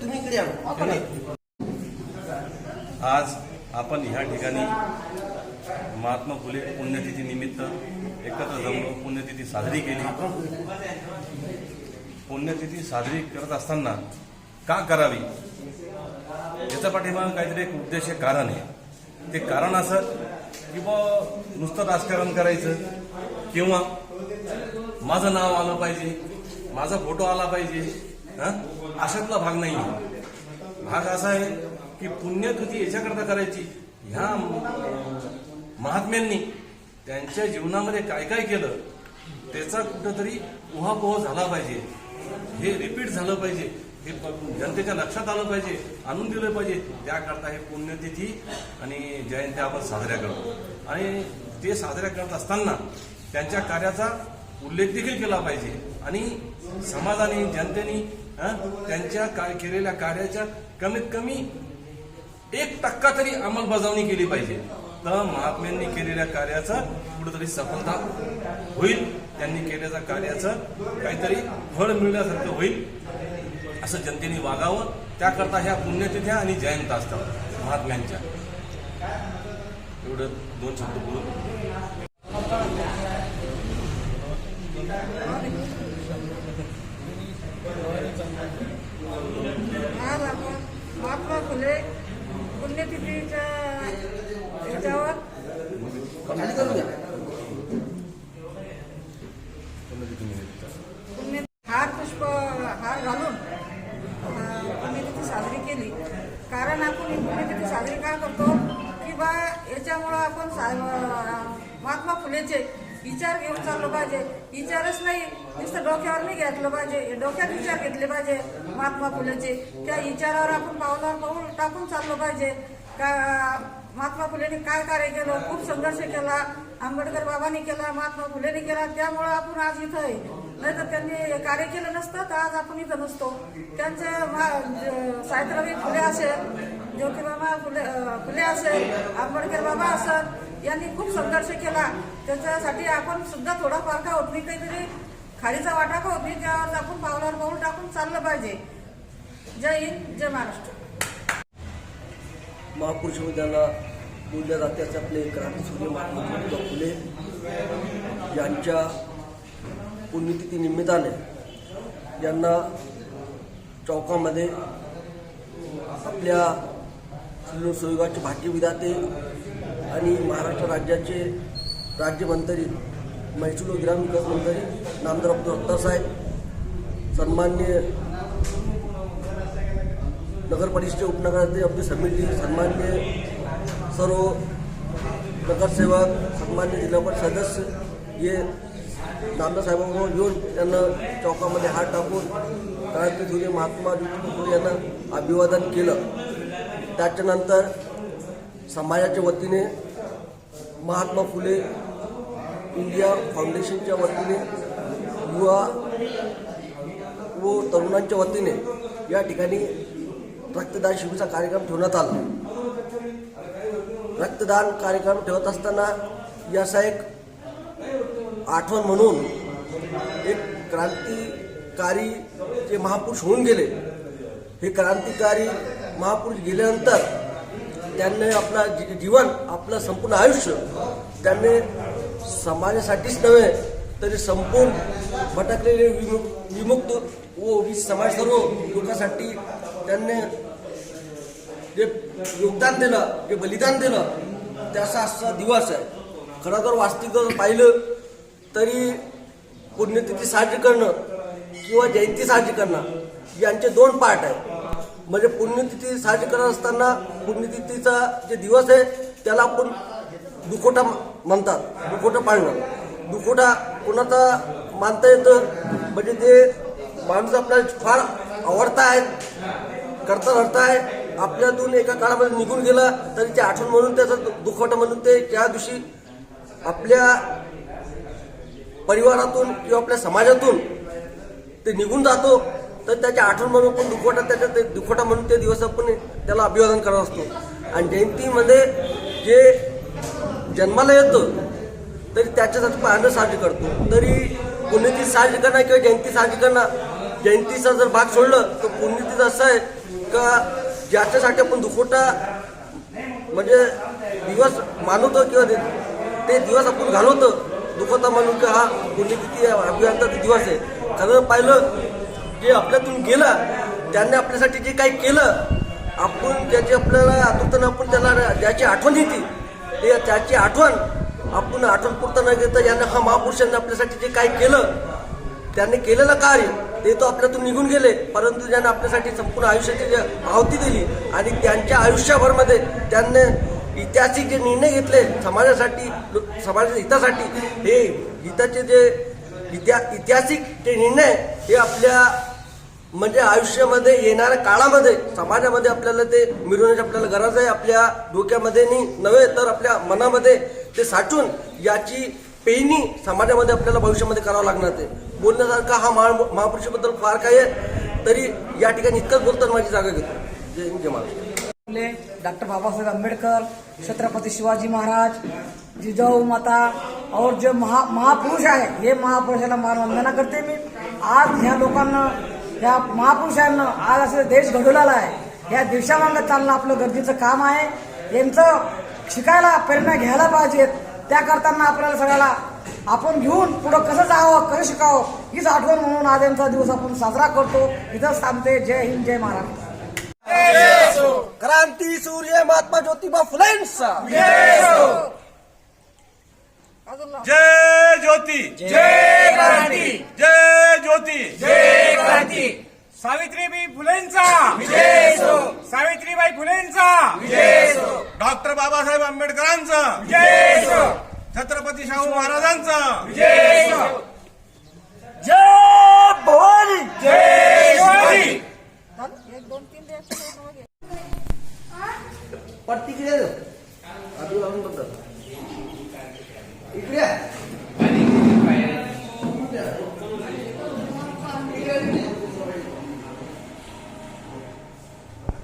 तुम्ही इकडे आज आपण ह्या ठिकाणी महात्मा फुले पुण्यतिथी निमित्त एकत्र जमलो पुण्यतिथी साजरी केली. पुण्यतिथी साजरी करत असताना का करावी? याचा पाठिंबा काहीतरी एक उद्देश कारण आहे. ते कारण असं की बा नुसतं राजकारण करायचं किंवा माझं नाव आलं पाहिजे. माझा फोटो आला पाहिजे. अशातला भाग नाही आहे. भाग असा आहे की पुण्यकृती याच्याकरता करायची. ह्या महात्म्यांनी त्यांच्या जीवनामध्ये काय काय केलं त्याचा कुठंतरी उहापोह झाला पाहिजे. हे रिपीट झालं पाहिजे. हे जनतेच्या लक्षात आलं पाहिजे आणून दिलं पाहिजे. त्याकरता हे पुण्यतिथी आणि जयंत्या आपण साजऱ्या करतो. आणि ते साजऱ्या करत असताना त्यांच्या कार्याचा उल्लेख देखील केला पाहिजे. आणि समाजाने जनतेने त्यांच्या काय केलेल्या कार्याच्या कमीत कमी एक टक्का तरी अंमलबजावणी केली पाहिजे. तर महात्म्यांनी केलेल्या कार्याचं कुठेतरी सफलता होईल. त्यांनी केलेल्या कार्याचं काहीतरी फळ मिळण्यासारखं होईल. असं जनतेने वागावं. त्याकरता ह्या पुण्यतिथ्या आणि जयंत असतात महात्म्यांच्या. एवढं दोन शब्द बोलून आज आपण महात्मा फुले पुण्यतिथीच्या ह्याच्यावर. पुण्य हार पुष्प हार घालून पुण्यतिथी साजरी केली. कारण आपण पुण्यतिथी साजरी का करतो? की बा याच्यामुळं आपण सा- महात्मा फुलेचे विचार घेऊन चाललो पाहिजे. विचारच नाही. नुसतं डोक्यावर नाही घेतलं पाहिजे. डोक्यात विचार घेतले पाहिजे महात्मा फुलेचे. त्या विचारावर आपण पावलावर पाऊल टाकून चाललो पाहिजे. का महात्मा फुलेने काय कार्य केलं? खूप संघर्ष केला. आंबेडकर बाबांनी केला महात्मा फुलेने केला. त्यामुळं आपण आज इथं आहे. नाही तर त्यांनी हे कार्य केलं नसतं तर आज आपण इथं नसतो. त्यांचे मा- फुले असेल ज्योतिबा फुले फुले असेल आंबेडकर बाबा असेल यांनी खूप संघर्ष केला. त्याच्यासाठी आपण सुद्धा थोडाफार का होत नाही काहीतरी खालीचा वाटा का होत नाही त्यावर आपण पावलावर पाऊल टाकून चाललं पाहिजे. जय हिंद जय महाराष्ट्र. महापुरुष उद्याला बोलल्या जाते असे आपले क्रांतीसूर्य महात्मा ज्योतिबा फुले यांच्या पुण्यतिथी निमित्ताने यांना चौकामध्ये आपल्या सुयोगाचे भाग्य विधाते आणि महाराष्ट्र राज्याचे राज्यमंत्री महसूल व ग्राम विकास मंत्री नामदार अब्दुल अत्तार साहेब सन्मान्य नगर परिषदेचे उपनगराचे आपली समिती सन्मान्य सर्व नगरसेवक सन्मान्य जिल्हा सदस्य हे नामदार साहेबांबरोबर घेऊन त्यांना चौकामध्ये हात टाकून क्रांतीसूर्य महात्मा ज्योतिबा फुले यांना अभिवादन केलं. त्याच्यानंतर समाजाच्या वतीने महात्मा फुले इंडिया फाउंडेशनच्या वतीने युवा व तरुणांच्या वतीने या ठिकाणी रक्तदान शिबिरचा कार्यक्रम ठेवण्यात आला. रक्तदान कार्यक्रम ठेवत असताना याचा एक आठवण म्हणून एक क्रांतिकारी जे महापुरुष होऊन गेले हे क्रांतिकारी महापुरुष गेल्यानंतर त्यांनी आपला जी- जीवन आपलं संपूर्ण आयुष्य त्यांनी समाजासाठीच नव्हे तरी संपूर्ण भटकलेले विमुक्त विमुक्त व वि- समाज सर्व लोकांसाठी त्यांनी जे योगदान दिलं जे बलिदान दिलं त्याचा असा दिवस आहे. खरं तर वास्तविक जर पाहिलं तरी पुण्यतिथी साजरी करणं किंवा जयंती साजरी करणं यांचे दोन पार्ट आहेत. म्हणजे पुण्यतिथी साजरी करत असताना पुण्यतिथीचा जे दिवस आहे त्याला आपण दुखोटा म्हणतात. दुखोटा पाळणं. दुखोटा कोणाचा मानता येतं? म्हणजे जे माणूस आपल्याला फार आवडता आहेत करता धरता आहे आपल्यातून एका काळामध्ये निघून गेला तरी ते आठवण म्हणून त्याचं दुखवटा म्हणून ते त्या दिवशी आपल्या परिवारातून किंवा आपल्या समाजातून ते निघून जातो. तर त्याच्या आठवण म्हणून पण दुखवटा त्याच्या ते दुखवटा म्हणून ते दिवस आपण त्याला अभिवादन करत असतो. आणि जयंतीमध्ये जे जन्माला येतं तरी त्याच्यासाठी आपण आनंद साजरी करतो. तरी पुण्यतिथी साजरी करणं किंवा जयंती साजरी करणं जयंतीचा जर भाग सोडलं तर पुण्यतीचं असं आहे का ज्याच्यासाठी आपण दुखवटा म्हणजे दिवस मानवतो किंवा ते- ते दिवस आपण घालवतो दुखवता म्हणून का हा पुण्यतिथी अभियंता दिवस आहे. खरं पाहिलं जे आपल्यातून गेलं त्यांनी आपल्यासाठी जे काही केलं आपण ज्याची आपल्याला आतुरतानं आपण त्याला ज्याची आठवण येते ते त्याची आठवण आपण आठवण पुरता न घेता यांना हा महापुरुषांनी आपल्यासाठी जे काही केलं त्यांनी केलेलं कार्य ते तो आपल्यातून निघून गेले परंतु ज्यांना आपल्यासाठी संपूर्ण आयुष्याची जी आहुती दिली आणि त्यांच्या आयुष्याभरमध्ये त्यांनी ऐतिहासिक जे निर्णय घेतले समाजासाठी समाजाच्या हितासाठी हे हिताचे जे इतिहा ऐतिहासिक जे निर्णय हे आपल्या म्हणजे आयुष्यामध्ये येणाऱ्या काळामध्ये समाजामध्ये आपल्याला ते मिरवण्याची आपल्याला गरज आहे. आपल्या डोक्यामध्ये नाही नव्हे तर आपल्या मनामध्ये ते साठून याची पेनी समाजामध्ये आपल्याला भविष्यामध्ये करावं लागणार ते. बोलण्यासारखा हा महा महापुरुषाबद्दल फार काही आहे. तरी या ठिकाणी इतकंच बोलताना माझी जागा घेतो. जय हिंद जय महाराष्ट्र. फुले डॉक्टर बाबासाहेब आंबेडकर छत्रपती शिवाजी महाराज जिजाऊ माता और जे महा महापुरुष आहे हे महापुरुषाला मानवंदना करते मी. आज ह्या लोकांना ह्या महापुरुषांना आज असं देश घडवलेला आहे. या देशामागं चालणं आपलं गरजेचं काम आहे. यांचं शिकायला प्रेरणा घ्यायला पाहिजेत त्या करताना आपल्याला सगळ्याला आपण घेऊन पुढं कसं जावं कसं शिकावं हीच आठवण म्हणून आज यांचा दिवस आपण साजरा करतो. इथंच थांबते. जय हिंद जय महाराष्ट्र. क्रांती सूर्य महात्मा ज्योतिबा फुलेंचा. जय ज्योती. जय क्रांती. जय ज्योती. जय क्रांती. सावित्रीबाई फुलेंचा. विजय सावित्रीबाई फुलेंचा. विजय डॉक्टर बाबासाहेब आंबेडकरांचा. विजय छत्रपती शाहू महाराजांचा. विजय जय भवानी. जय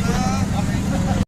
頑張れ頑張れ。